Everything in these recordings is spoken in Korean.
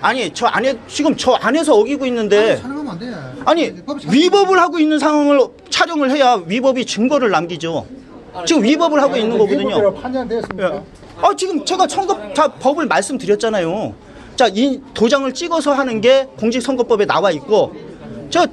아니 저 안에 지금 저 안에서 어기고 있는데 촬영하면 안 돼. 아니 위법을 하고 있는 상황을 촬영을 해야 위법이 증거를 남기죠. 지금 위법을 하고 있는 거거든요. 예. 아 지금 제가 선거 다 법을 말씀드렸잖아요. 자, 이 도장을 찍어서 하는 게 공직선거법에 나와 있고 저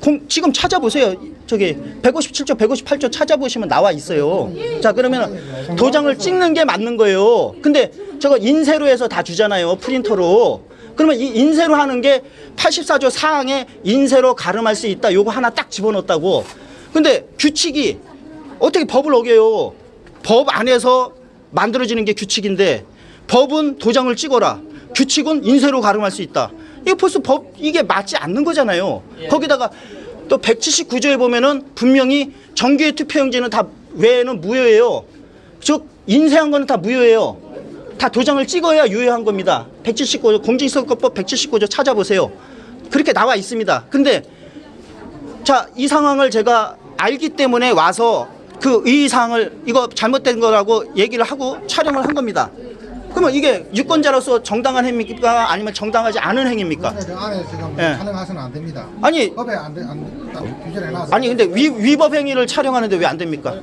공, 지금 찾아보세요. 저기 157조, 158조 찾아보시면 나와 있어요. 자, 그러면 도장을 찍는 게 맞는 거예요. 근데 저거 인쇄로 해서 다 주잖아요. 프린터로. 그러면 이 인쇄로 하는 게 84조 사항에 인쇄로 가름할 수 있다. 요거 하나 딱 집어넣었다고. 근데 규칙이 어떻게 법을 어겨요? 법 안에서 만들어지는 게 규칙인데 법은 도장을 찍어라. 규칙은 인쇄로 가름할 수 있다. 이거 벌써 법 이게 맞지 않는 거잖아요. 거기다가 또 179조에 보면은 분명히 정규의 투표용지는 다 외에는 무효예요. 즉 인쇄한 거는 다 무효예요. 다 도장을 찍어야 유효한 겁니다. 179조 공직선거법 179조 찾아보세요. 그렇게 나와 있습니다. 근데 자, 이 상황을 제가 알기 때문에 와서 그이 상황을 이거 잘못된 거라고 얘기를 하고 촬영을 한 겁니다. 그러면 이게 유권자로서 정당한 행위입니까? 아니면 정당하지 않은 행위입니까? 그 안에 지금 예. 안 됩니다. 아니, 법에 안 돼, 안 돼, 규제를 해놨어. 아니 근데 위, 위법 행위를 촬영하는데 왜 안 됩니까?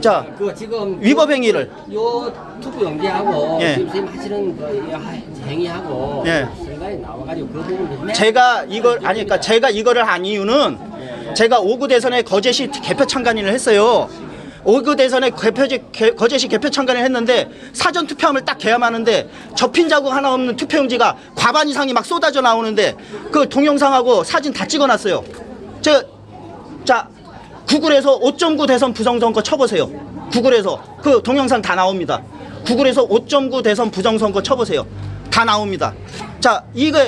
자, 그 지금 위법 행위를 요 투표 용지하고 예. 지금 선생님 하시는 그 하- 행위하고 예. 순간에 나와가지고 그 부분을 제가 이걸 아니 그러니까 제가 이거를 한 이유는 제가 5구 대선에 거제시 개표 참관인을 했어요. 5구 대선에 개표지, 개- 거제시 개표 참관을 했는데 사전 투표함을 딱 개함하는데 접힌 자국 하나 없는 투표용지가 과반 이상이 막 쏟아져 나오는데 그 동영상하고 사진 다 찍어놨어요. 저, 자 구글에서 5.9 대선 부정선거 쳐보세요. 구글에서 그 동영상 다 나옵니다. 구글에서 5.9 대선 부정선거 쳐보세요. 다 나옵니다. 자, 이거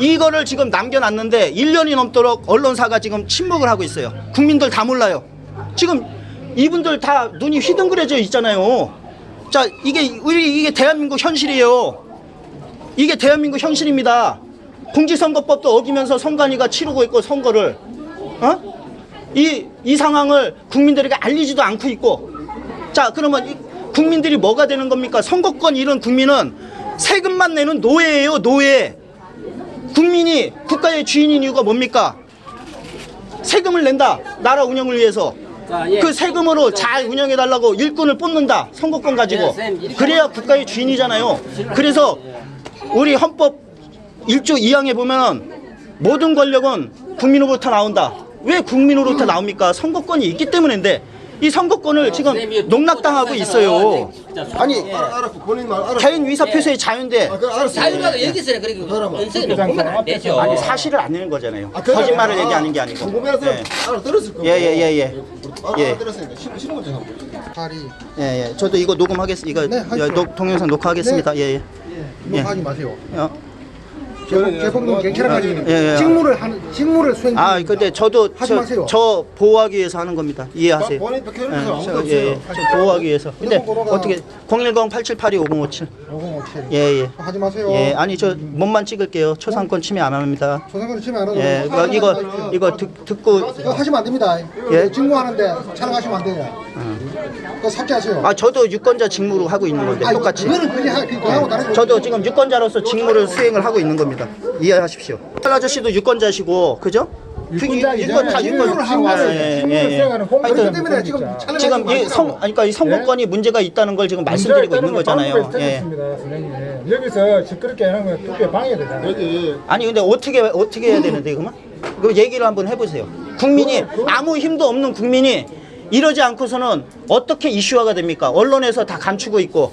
이거를 지금 남겨놨는데 1년이 넘도록 언론사가 지금 침묵을 하고 있어요. 국민들 다 몰라요. 지금 이분들 다 눈이 휘둥그레져 있잖아요. 자, 이게 우리 이게 대한민국 현실이에요. 이게 대한민국 현실입니다. 공직선거법도 어기면서 선관위가 치르고 있고 선거를 어? 이, 이 상황을 국민들에게 알리지도 않고 있고 자 그러면 이 국민들이 뭐가 되는 겁니까 선거권 잃은 국민은 세금만 내는 노예예요 노예 국민이 국가의 주인인 이유가 뭡니까 세금을 낸다 나라 운영을 위해서 자, 예. 그 세금으로 잘 운영해 달라고 일꾼을 뽑는다 선거권 가지고. 예, 그래야 국가의 주인이잖아요. 그래서 우리 헌법 1조 2항에 보면 모든 권력은 국민으로부터 나온다. 왜 국민으로부터 나옵니까? 선거권이 있기 때문인데 이 선거권을 지금 선생님이 농락당하고 있어요 아니 알아, 알았고 본인 말 알아. 개인 위사 표시의 자유인데 아, 그 알았어. 자유라도 여기서 그렇게 연세는 보면 안 되죠. 아니 사실을 안 내는 거잖아요 아, 그래. 거짓말을 아, 얘기하는 게 아니고 궁금해서 예. 알아 들었을 거고. 예, 예, 예, 예. 아, 예. 아, 들었으니까 좀 한번. 파리. 예, 예. 저도 이거 녹음하겠습니다. 이거 네. 여- 녹- 동영상 녹화하겠습니다. 예, 예. 녹화하지 마세요. 어, 개법, 개법동 경찰까지 예, 예. 직무를 하는 직무를 수행. 아. 근데 저도 하지 저, 마세요. 저 보호하기 위해서 하는 겁니다. 이해하세요. 본인 백혈 예, 서 아무도 저, 없어요. 예, 예. 저 보호하기 위해서. 근데 어떻게 010 8782 5057. 오공오칠. 예, 예. 하지 마세요. 예, 아니 저 몸만 찍을게요. 초상권 침해 안 합니다. 조상권을 치면 안 하고. 예, 이거 이거, 이거 듣, 듣고 이거 하시면 안 됩니다. 예? 직무하는데 촬영하시면 안 돼요. 그거 삭제하세요. 아, 저도 유권자 직무로 하고 있는 건데 아니, 똑같이. 그거는 그게 하- 그거 하고 다른 거. 저도 지금 유권자로서 직무를 수행을 하고 있는 겁니다. 이해하십시오. 할 아저씨도 유권자시고, 그죠? 유권자이잖아요. 유권 다 유권. 직무를 하고 아. 예, 직무를 예, 예. 수행하는 공무원 그렇기 하여튼 때문에 지금 지금 이 마시라고. 성, 아니, 그러니까 이 선거권이 문제가 있다는 걸 지금 말씀드리고 있는 거잖아요. 예. 습니다 선생님. 여기서 시끄럽게 하는 건 투표에 방해되잖아요. 여기 아니 근데 어떻게 어떻게 해야 되는데 그러면? 그 얘기를 한번 해보세요. 국민이 아무 힘도 없는 국민이 이러지 않고서는 어떻게 이슈화가 됩니까? 언론에서 다 감추고 있고.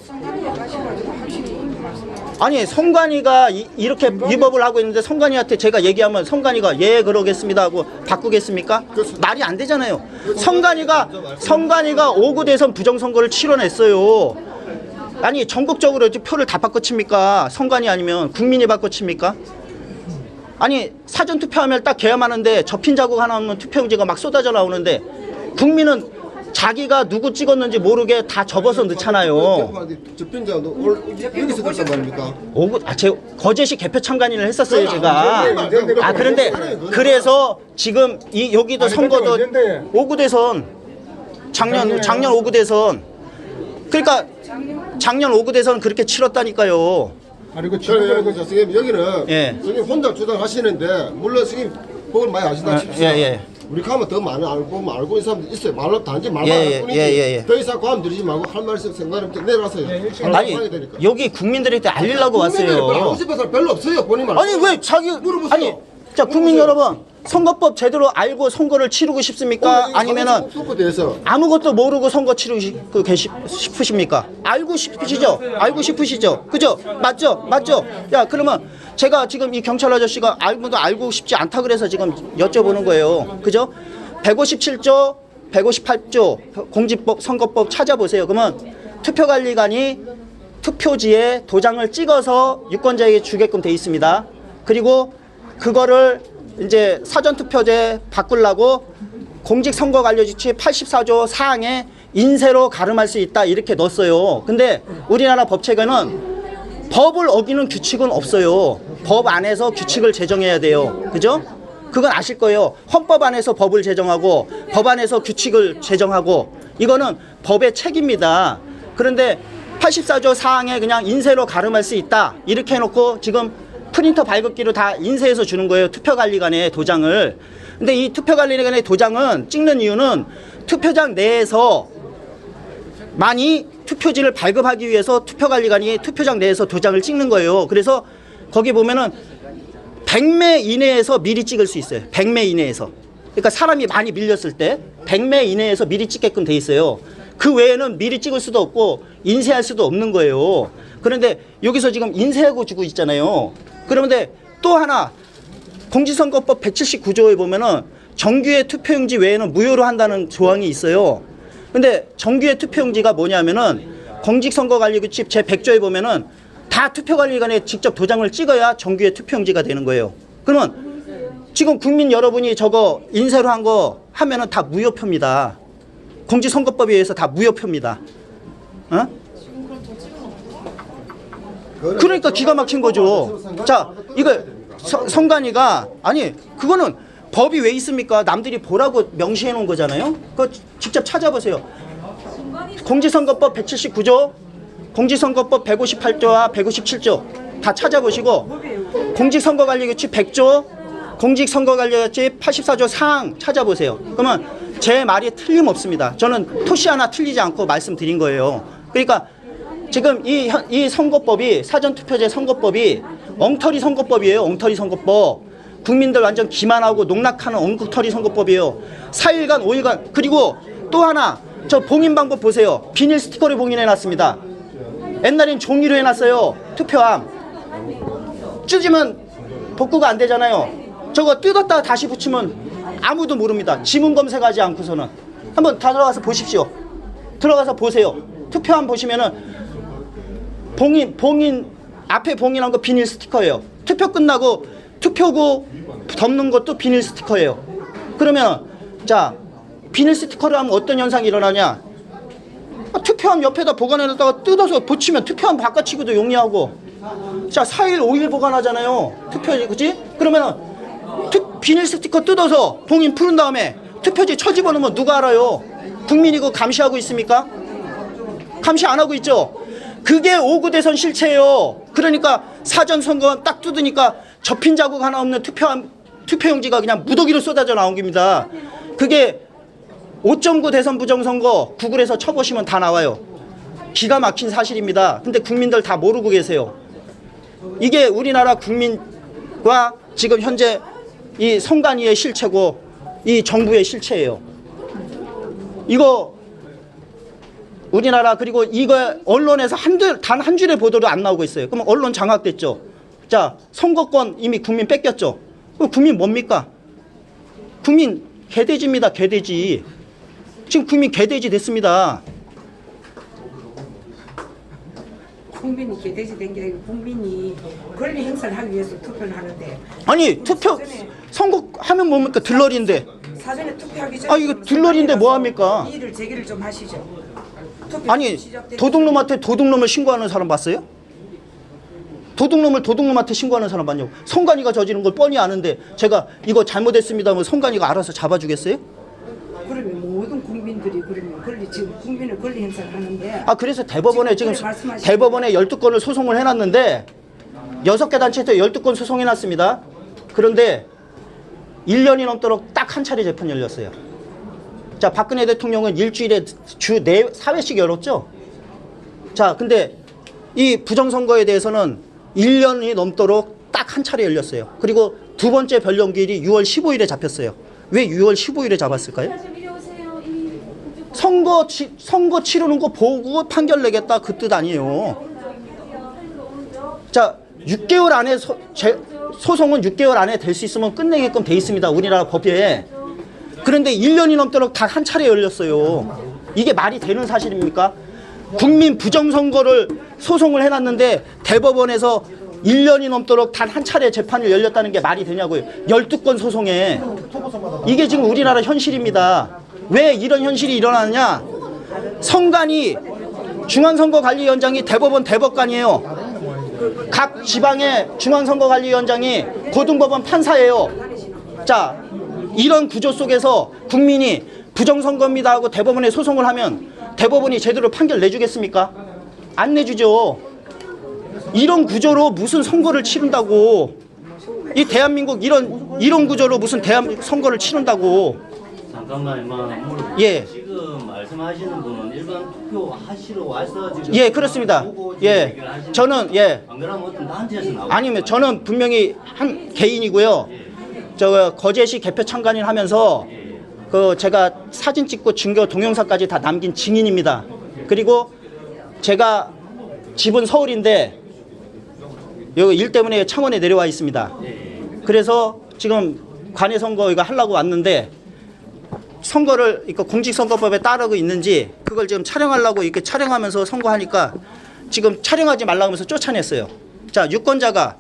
아니 성관이가 이, 이렇게 위법을 하고 있는데 성관이한테 제가 얘기하면 성관이가 예 그러겠습니다 하고 바꾸겠습니까? 말이 안 되잖아요. 성관이가 성관이가 5구 대선 부정선거를 치러냈어요. 아니 전국적으로 표를 다 바꿔칩니까? 성관이 아니면 국민이 바꿔칩니까? 아니 사전 투표하면 딱 개함하는데 접힌 자국 하나 없는 투표용지가 막 쏟아져 나오는데 국민은 자기가 누구 찍었는지 모르게 다 접어서 넣잖아요. 올- 여기서 그랬단 말입니까? 오구 아, 제 거제시 개표 참관인을 했었어요 제가. 아 그런데 그래서 지금 이 여기도 선거도? 오구 대선 작년 작년 오구 대선 그러니까 작년 오구 대선 그렇게 치렀다니까요. 아니 그 저는 그 선생님 여기는 예. 선생님 혼자 주장하시는데 물론 선생님 법을 많이 아시다 싶습니다. 예, 예. 우리 가면 더 많이 알고 뭐 알고 있는 사람들 있어요. 말로 단지 말만 예, 할 예, 뿐이지. 예, 예, 예. 더 이상 고함 들이지 말고 할 말씀 생각하면 내려와서요. 바로 아니 되니까. 여기 국민들한테 알리려고 국민들이 왔어요. 하고 싶은 사람 별로 없어요. 본인 말. 아니 왜 자기 물어보세요. 아니 자 국민 물어보세요. 여러분 선거법 제대로 알고 선거를 치르고 싶습니까? 아니면은 선거 대해서 아무것도 모르고 선거 치르고 싶- 그 계시- 싶으십니까? 알고 싶으시죠? 알고 싶으시죠? 그죠? 맞죠? 맞죠? 야 그러면 제가 지금 이 경찰 아저씨가 알고도 알고 싶지 않다 그래서 지금 여쭤보는 거예요. 그죠? 157조, 158조 공직법 선거법 찾아보세요. 그러면 투표관리관이 투표지에 도장을 찍어서 유권자에게 주게끔 돼 있습니다. 그리고 그거를 이제 사전투표제 바꾸려고 공직선거관리규칙 84조 사항에 인쇄로 가름할 수 있다 이렇게 넣었어요. 근데 우리나라 법체계는 법을 어기는 규칙은 없어요. 법 안에서 규칙을 제정해야 돼요. 그죠? 그건 아실 거예요. 헌법 안에서 법을 제정하고 법 안에서 규칙을 제정하고 이거는 법의 책입니다. 그런데 84조 사항에 그냥 인쇄로 가름할 수 있다. 이렇게 해놓고 지금 프린터 발급기로 다 인쇄해서 주는 거예요. 투표관리관의 도장을. 근데 이 투표관리관의 도장은 찍는 이유는 투표장 내에서 많이 투표지를 발급하기 위해서 투표관리관이 투표장 내에서 도장을 찍는 거예요. 그래서 거기 보면은 100매 이내에서 미리 찍을 수 있어요. 100매 이내에서. 그러니까 사람이 많이 밀렸을 때 100매 이내에서 미리 찍게끔 돼 있어요. 그 외에는 미리 찍을 수도 없고 인쇄할 수도 없는 거예요. 그런데 여기서 지금 인쇄하고 주고 있잖아요. 그런데 또 하나 공직선거법 179조에 보면은 정규의 투표용지 외에는 무효로 한다는 조항이 있어요. 근데 정규의 투표용지가 뭐냐면은 공직선거관리규칙 제 100조에 보면은 다 투표관리관에 직접 도장을 찍어야 정규의 투표용지가 되는 거예요. 그러면 지금 국민 여러분이 저거 인쇄로 한 거 하면은 다 무효표입니다. 공직선거법에 의해서 다 무효표입니다. 어? 그러니까 기가 막힌 거죠. 자, 이거 서- 성관이가 아니 그거는 법이 왜 있습니까? 남들이 보라고 명시해 놓은 거잖아요. 그거 직접 찾아보세요. 공직선거법 179조, 공직선거법 158조와 157조 다 찾아보시고 공직선거관리규칙 100조, 공직선거관리규칙 84조 사항 찾아보세요. 그러면 제 말이 틀림없습니다. 저는 토시 하나 틀리지 않고 말씀드린 거예요. 그러니까 지금 이, 현- 이 선거법이 사전투표제 선거법이 엉터리 선거법이에요. 엉터리 선거법. 국민들 완전 기만하고 농락하는 엉터리 선거법이에요. 4일간 5일간 그리고 또 하나 저 봉인 방법 보세요. 비닐 스티커를 봉인해 놨습니다. 옛날엔 종이로 해놨어요. 투표함. 찢으면 복구가 안 되잖아요. 저거 뜯었다가 다시 붙이면 아무도 모릅니다. 지문 검색하지 않고서는 한번 다 들어가서 보십시오. 들어가서 보세요. 투표함 보시면은 봉인 봉인 앞에 봉인한 거 비닐 스티커예요. 투표 끝나고 투표구 덮는 것도 비닐 스티커예요. 그러면 자 비닐 스티커를 하면 어떤 현상이 일어나냐? 아, 투표함 옆에다 보관해놨다가 뜯어서 붙이면 투표함 바꿔치기도 용이하고 자 4일 5일 보관하잖아요 투표지 그지? 그러면 투, 비닐 스티커 뜯어서 봉인 푸른 다음에 투표지 쳐집어넣으면 누가 알아요? 국민이 그 감시하고 있습니까? 감시 안 하고 있죠. 그게 오구 대선 실체예요. 그러니까 사전 선거 딱 뜯으니까 접힌 자국 하나 없는 투표함 투표용지가 그냥 무더기로 쏟아져 나온 겁니다. 그게 5.9 대선 부정선거 구글에서 쳐보시면 다 나와요. 기가 막힌 사실입니다. 근데 국민들 다 모르고 계세요. 이게 우리나라 국민과 지금 현재 이 선관위의 실체고 이 정부의 실체예요. 이거 우리나라 그리고 이거 언론에서 한단 한 줄의 보도도 안 나오고 있어요. 그럼 언론 장악됐죠. 자 선거권 이미 국민 뺏겼죠. 그럼 국민 뭡니까? 국민 개돼지입니다. 개돼지. 지금 국민 개돼지 됐습니다. 국민이 개돼지 된 게 아니고 국민이 권리 행사를 하기 위해서 투표를 하는데 아니 투표 선거하면 뭡니까 들러리인데 사전에 투표하기 전에 아, 이거 들러리인데 뭐 합니까? 이의를 제기를 좀 하시죠. 투표 아니 도둑놈한테 도둑놈을 신고하는 사람 봤어요? 도둑놈을 도둑놈한테 신고하는 사람 봤냐고 성관이가 저지른 걸 뻔히 아는데 제가 이거 잘못했습니다 하면 성관이가 알아서 잡아주겠어요? 그러면 모든 지금 국민의 권리 행사를 하는데 아 그래서 대법원에 지금 지금 말씀하신 대법원에 12건을 소송을 해놨는데 여섯 개 단체에서 12건 소송해놨습니다. 그런데 1년이 넘도록 딱 한 차례 재판 열렸어요. 자, 박근혜 대통령은 일주일에 주 네, 4회씩 열었죠? 자, 근데 이 부정선거에 대해서는 1년이 넘도록 딱 한 차례 열렸어요. 그리고 두 번째 변론기일이 6월 15일에 잡혔어요. 왜 6월 15일에 잡았을까요? 선거 치, 선거 치르는 거 보고 판결 내겠다 그 뜻 아니에요. 자, 6개월 안에 소, 제, 소송은 6개월 안에 될 수 있으면 끝내게끔 돼 있습니다. 우리나라 법에. 그런데 1년이 넘도록 다한 차례 열렸어요. 이게 말이 되는 사실입니까? 국민 부정선거를 소송을 해놨는데 대법원에서 1년이 넘도록 단 한 차례 재판이 열렸다는 게 말이 되냐고요. 12건 소송에. 이게 지금 우리나라 현실입니다. 왜 이런 현실이 일어나느냐? 성관이 중앙선거관리위원장이 대법원 대법관이에요. 각 지방의 중앙선거관리위원장이 고등법원 판사예요. 자, 이런 구조 속에서 국민이 부정선거입니다 하고 대법원에 소송을 하면 대법원이 제대로 판결 내주겠습니까? 안 내주죠. 이런 구조로 무슨 선거를 치른다고 이 대한민국 이런 이런 구조로 무슨 대한 선거를 치른다고 잠깐만 이만 물어볼게요. 예. 지금 말씀하시는 분은 일반 투표 하시러 와서 지금 예 그렇습니다 보고 지금 예 얘기를 하시는 저는 예 안 그러면 어떤 단체에서 나오고 아니면 저는 분명히 한 개인이고요. 저 거제시 개표 참관인 하면서 그 제가 사진 찍고 증거 동영상까지 다 남긴 증인입니다. 그리고 제가 집은 서울인데 여기 일 때문에 창원에 내려와 있습니다. 그래서 지금 관외 선거 이거 하려고 왔는데 선거를 이거 공직선거법에 따르고 있는지 그걸 지금 촬영하려고 이렇게 촬영하면서 선거하니까 지금 촬영하지 말라고 하면서 쫓아냈어요. 자, 유권자가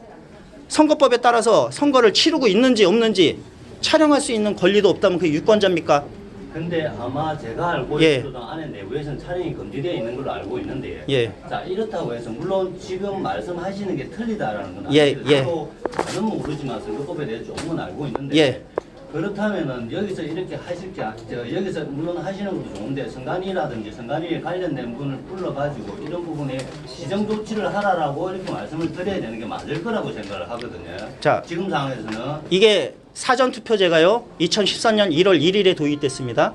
선거법에 따라서 선거를 치르고 있는지 없는지 촬영할 수 있는 권리도 없다면 그게 유권자입니까? 근데 아마 제가 알고 예. 있어도 안에 내부에서는 촬영이 금지되어 있는 걸로 알고 있는데 예. 자 이렇다고 해서 물론 지금 말씀하시는 게 틀리다라는 건 예, 사실 예. 저도 다는 모르지만 선거법에 대해 조금은 알고 있는데 예. 그렇다면은 여기서 이렇게 하실 게 아- 저 여기서 물론 하시는 것도 좋은데 선관위라든지 선관위에 관련된 분을 불러가지고 이런 부분에 시정 조치를 하라라고 이렇게 말씀을 드려야 되는 게 맞을 거라고 생각을 하거든요. 자. 지금 상황에서는 이게 사전 투표제가요. 2014년 1월 1일에 도입됐습니다.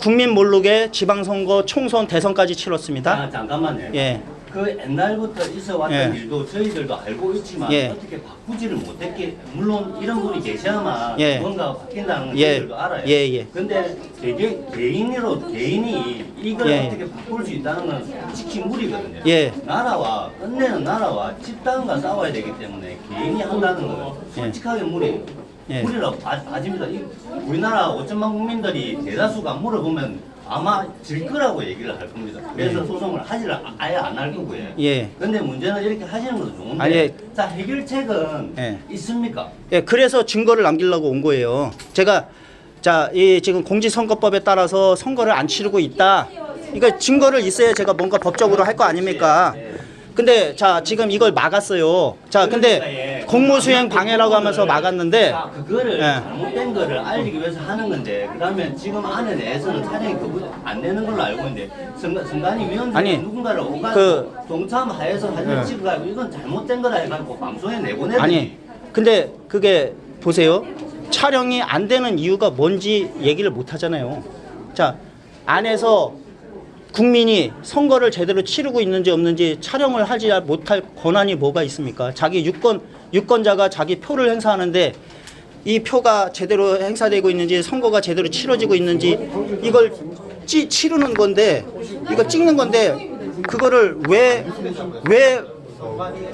국민 몰록에 지방선거, 총선, 대선까지 치렀습니다. 아, 잠깐만요. 예. 그 옛날부터 있어 왔던 예. 일도 저희들도 알고 있지만 예. 어떻게 바꾸지를 못했기 물론 이런 분이 계셔야만 예. 뭔가 바뀐다는 건 예. 저희들도 알아요. 예, 예. 근데 개개, 개인으로 개인이 이걸 예. 어떻게 바꿀 수 있다는 건 솔직히 무리거든요. 예. 나라와 끝내는 나라와 집단과 싸워야 되기 때문에 개인이 한다는 건 솔직하게 무리예요. 예. 무리라고 봐- 봐집니다. 이 우리나라 5천만 국민들이 대다수가 물어보면 아마 질 거라고 얘기를 할 겁니다. 그래서 소송을 하지를 아- 아예 안 할 거고요. 예. 근데 문제는 이렇게 하시는 것도 좋은데 아니, 예. 자 해결책은 예. 있습니까? 예, 그래서 증거를 남기려고 온 거예요. 제가 자, 이 지금 공직선거법에 따라서 선거를 안 치르고 있다. 이거 증거를 있어야 제가 뭔가 법적으로 할 거 아닙니까? 근데 자, 지금 이걸 막았어요. 자, 근데 공무수행 방해라고 하면서 막았는데 자 그거를 예. 잘못된 거를 알리기 위해서 하는 건데 그러면 지금 안에 내에서는 촬영이 그안 되는 걸로 알고 있는데 선관, 선관위 위원장이 아니, 누군가를 오가 그- 동참하여서 사진 예. 찍어가지고 이건 잘못된 거라 해가지고 방송에 내보내더니 아니, 근데 그게 보세요. 촬영이 안 되는 이유가 뭔지 얘기를 못 하잖아요. 자, 안에서 국민이 선거를 제대로 치르고 있는지 없는지 촬영을 하지 못할 권한이 뭐가 있습니까? 자기 유권 유권자가 자기 표를 행사하는데 이 표가 제대로 행사되고 있는지 선거가 제대로 치러지고 있는지 이걸 찌, 치르는 건데 이거 찍는 건데 그거를 왜 왜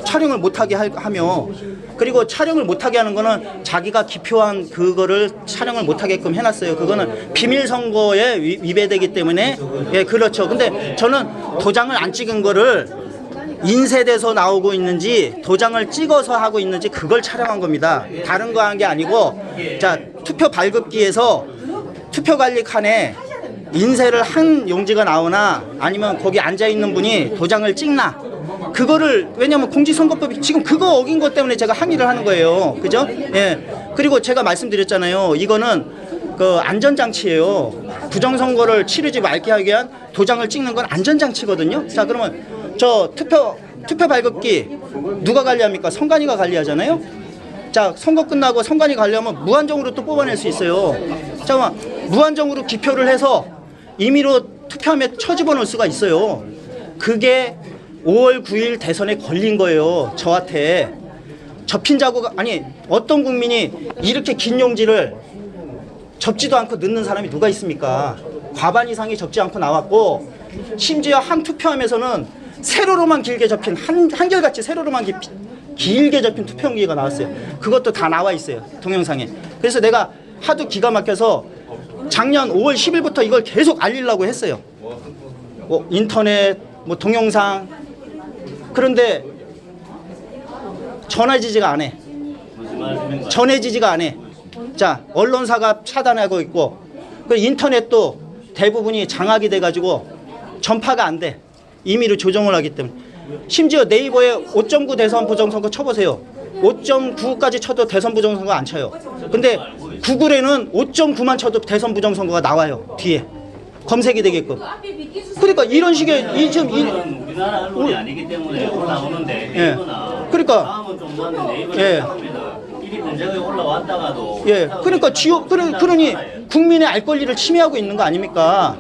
촬영을 못하게 하- 하며 그리고 촬영을 못하게 하는 거는 자기가 기표한 그거를 촬영을 못하게끔 해놨어요. 그거는 비밀 선거에 위- 위배되기 때문에 예 그렇죠. 근데 저는 도장을 안 찍은 거를 인쇄돼서 나오고 있는지 도장을 찍어서 하고 있는지 그걸 촬영한 겁니다. 다른 거 한 게 아니고 자 투표 발급기에서 투표 관리 칸에 인쇄를 한 용지가 나오나 아니면 거기 앉아 있는 분이 도장을 찍나 그거를 왜냐면 공직선거법이 지금 그거 어긴 것 때문에 제가 항의를 하는 거예요. 그죠? 예. 그리고 제가 말씀드렸잖아요. 이거는 그 안전장치예요. 부정선거를 치르지 말게 하기 위한 도장을 찍는 건 안전장치거든요. 자, 그러면 저 투표 투표 발급기 누가 관리합니까? 선관위가 관리하잖아요. 자 선거 끝나고 선관위 관리하면 무한정으로 또 뽑아낼 수 있어요. 잠깐만 무한정으로 기표를 해서 임의로 투표함에 쳐집어넣을 수가 있어요. 그게 5월 9일 대선에 걸린 거예요. 저한테 접힌 자국 아니 어떤 국민이 이렇게 긴 용지를 접지도 않고 넣는 사람이 누가 있습니까? 과반 이상이 접지 않고 나왔고 심지어 한 투표함에서는 세로로만 길게 접힌 한 한결같이 세로로만 기, 길게 접힌 투표용지가 나왔어요. 그것도 다 나와 있어요 동영상에. 그래서 내가 하도 기가 막혀서 작년 5월 10일부터 이걸 계속 알리려고 했어요. 뭐 인터넷, 뭐 동영상 그런데 전화 지지가 안 해. 무슨 말씀인가? 전해 지지가 않아. 자, 언론사가 차단하고 있고, 그 인터넷도 대부분이 장악이 돼 가지고 전파가 안 돼. 임의로 조정을 하기 때문에. 심지어 네이버에 5.9 대선 부정선거 쳐보세요. 5.9까지 쳐도 대선 부정선거 안 쳐요. 근데 구글에는 5.9만 쳐도 대선 부정선거가 나와요. 뒤에. 검색이 되게끔. 그러니까 이런 식의 이 지금 이 우리나라 언론이 아니기 때문에 올라오는데 예. 네이버나 그러니까. 다음은 좀 나는데 네이버 예. 하면 일이 변제가 올라왔다가도 예, 그러니까 지역 그러, 그러니 국민의 알 권리를 침해하고 있는 거 아닙니까?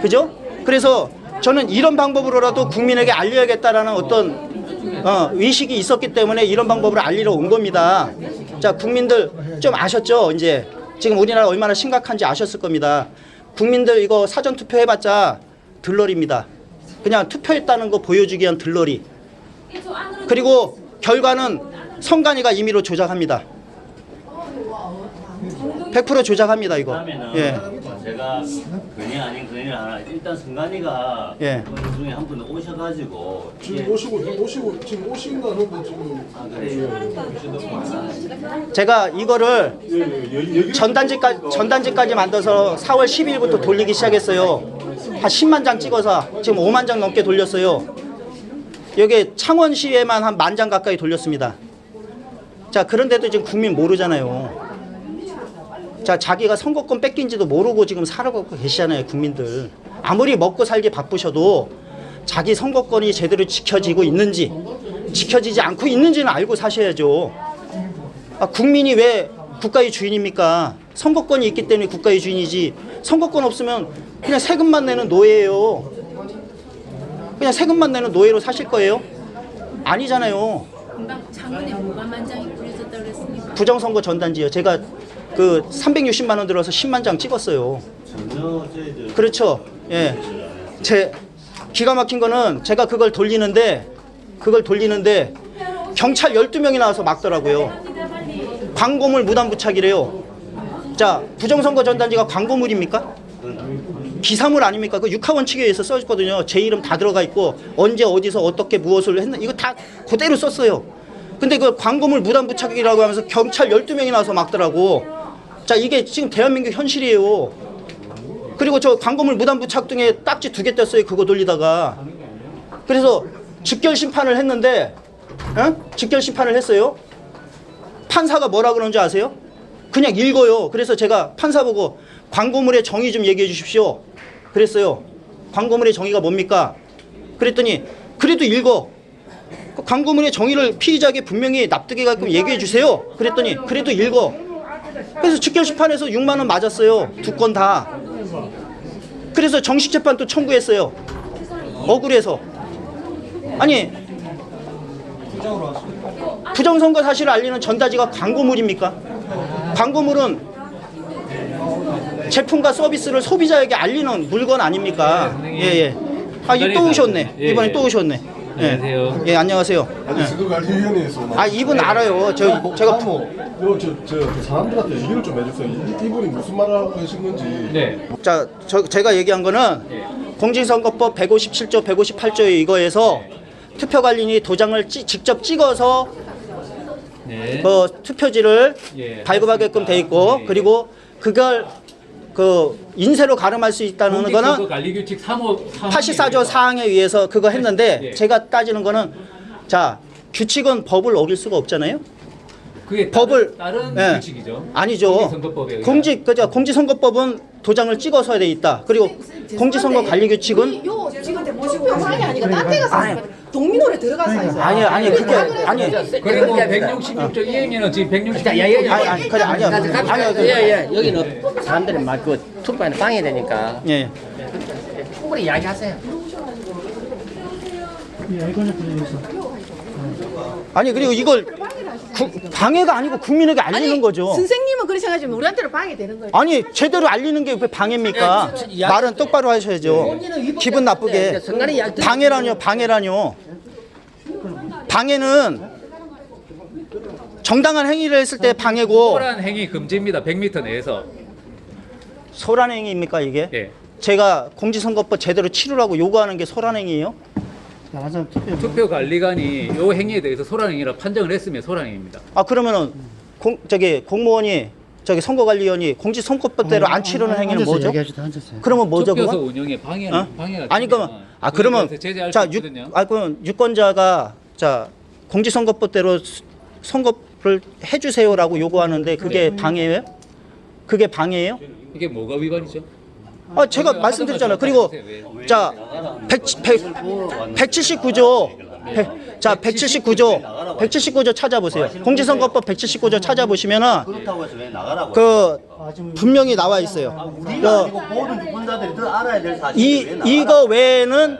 그죠? 그래서 저는 이런 방법으로라도 국민에게 알려야겠다라는 어떤 어, 의식이 있었기 때문에 이런 방법을 알리러 온 겁니다. 자, 국민들 좀 아셨죠? 이제 지금 우리나라 얼마나 심각한지 아셨을 겁니다. 국민들 이거 사전 투표 해봤자 들러리입니다. 그냥 투표했다는 거 보여주기 위한 들러리. 그리고 결과는 선관위가 임의로 조작합니다. 100% 조작합니다 이거. 예. 제가 근이 아닌 근이를 하나 일단 승관이가 예. 그 중에 한 분 오셔가지고 지금 오시고 오시고 지금 오신다는데 지금 아, 그래. 제가 이거를 예, 예, 전단지까지 전단지까지 만들어서 4월 12일부터 돌리기 시작했어요. 한 10만 장 찍어서 지금 5만 장 넘게 돌렸어요. 여기 창원시에만 한 만 장 가까이 돌렸습니다. 자 그런데도 지금 국민 모르잖아요. 자 자기가 선거권 뺏긴지도 모르고 지금 살아가고 계시잖아요 국민들. 아무리 먹고 살기 바쁘셔도 자기 선거권이 제대로 지켜지고 있는지 지켜지지 않고 있는지는 알고 사셔야죠. 아, 국민이 왜 국가의 주인입니까? 선거권이 있기 때문에 국가의 주인이지. 선거권 없으면 그냥 세금만 내는 노예예요. 그냥 세금만 내는 노예로 사실 거예요? 아니잖아요. 창문에 뭐가 만장이 뿌려졌다 그랬으니까 부정선거 전단지요. 제가 그 360만 원 들어서 10만 장 찍었어요. 그렇죠. 예. 제 기가 막힌 거는 제가 그걸 돌리는데 그걸 돌리는데 경찰 12명이 나와서 막더라고요. 광고물 무단 부착이래요. 자, 부정선거 전단지가 광고물입니까? 기사물 아닙니까? 그 육하원 측에 의해서 써있거든요. 제 이름 다 들어가 있고 언제 어디서 어떻게 무엇을 했나 이거 다 그대로 썼어요. 근데 그 광고물 무단 부착이라고 하면서 경찰 12명이 나와서 막더라고. 자, 이게 지금 대한민국 현실이에요. 그리고 저 광고물 무단 부착 등에 딱지 두 개 뗐어요. 그거 돌리다가. 그래서 직결 심판을 했는데, 어? 직결 심판을 했어요. 판사가 뭐라 그런지 아세요? 그냥 읽어요. 그래서 제가 판사 보고 광고물의 정의 좀 얘기해 주십시오. 그랬어요. 광고물의 정의가 뭡니까? 그랬더니 그래도 읽어. 그 광고물의 정의를 피의자에게 분명히 납득해 가끔 얘기해 주세요. 그랬더니 그래도 읽어. 그래서 직결 심판에서 6만 원 맞았어요. 두 건 다. 그래서 정식 재판 또 청구했어요. 억울해서. 아니 부정선거 사실을 알리는 전단지가 광고물입니까? 광고물은 제품과 서비스를 소비자에게 알리는 물건 아닙니까? 예예. 아, 이또 오셨네. 예, 이번에 예. 또 오셨네. 예. 안녕하세요. 예, 안녕하세요. 아니 예. 선거관리위원회에서 아, 이분 알아요. 저 제가 저저 저 사람들한테 얘기를 좀 해주세요. 이, 이분이 무슨 말을 하고 계신 건지. 네. 자, 저, 제가 얘기한 거는 공직선거법 157조, 158조 이거에서 투표관리인이 도장을 찌- 직접 찍어서 네. 뭐 투표지를 예, 발급하게끔 돼 있고 예. 그리고 그걸 그 인쇄로 가름할 수 있다는 거는 관리규칙 3호 84조 사항에 의해서 그거 했는데 예. 제가 따지는 거는 자 규칙은 법을 어길 수가 없잖아요. 그게 법을- 다른, 예. 다른 규칙이죠. 아니죠. 공직선거법에 의한. 공직 그죠 공직선거법은 도장을 찍어서 돼 있다. 그리고 공직선거 관리 규칙은 요 지금 모시고 아니 아니라 딴데 가서 동민호에 들어가서 있어. 아니 아니 그게 아니 그리고 166조 2행위는 지금 166조 자, 야, 야, 야. 아니 아니 그래 아니야 아니야 그- 예, 예. 여기는 사람들이 막그 투표에는 방해되니까 예. 충분히 이야기하세요. 아니 그리고 이걸 구- 방해가 아니고 국민에게 알리는 거죠. 선생님은 그렇게 생각하지만 우리한테는 방해되는 거예요. 아니 제대로 알리는 게 왜 방해입니까? 말은 똑바로 하셔야죠. 기분 나쁘게 방해라뇨 방해라뇨. 방해는 정당한 행위를 했을 때 방해고 소란 행위 금지입니다. 100m 내에서. 소란행위입니까 이게? 예. 제가 공직선거법 제대로 치르라고 요구하는 게 소란행위예요? 투표 관리관이 요 행위에 대해서 소란 행위라 판정을 했으면 소란 행위입니다. 아 그러면은 공 저기 공무원이 저기 선거관리위원이 공직 선거법대로 안 치르는 행위는 뭐죠? 그러면 뭐죠 투표소 그거? 운영에 방해 어? 방해가 아니 그러면 아 그에 그러면 대해서 제재할 자수 유, 있거든요. 아 그럼 유권자가 자 공직선거법대로 수- 선거를 해주세요라고 요구하는데 그게 네. 방해예요? 그게 방해예요? 이게 뭐가 위반이죠? 아 제가 하던 말씀드렸잖아요. 말씀 그리고 왜? 자 100, 179조 자 179조 179조 찾아보세요. 공직선거법 179조 찾아보시면은 그렇다고 해서 왜 나가라고? 그 분명히 나와 있어요. 우리가 그 아니고 모든 유권자들이 더 알아야 될이 사실을 왜 나가라고? 이거 외에는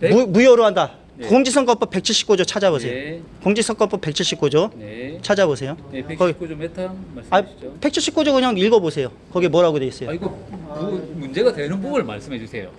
네? 무, 무효로 한다. 공직선거법 179조 찾아보세요. 네. 공직선거법 179조 네. 찾아보세요. 네, 거기 119조 메타 아, 말씀하시죠. 179조 그냥 읽어보세요. 거기 뭐라고 돼 있어요. 아 이거 무- 문제가 되는 부분을 말씀해 주세요.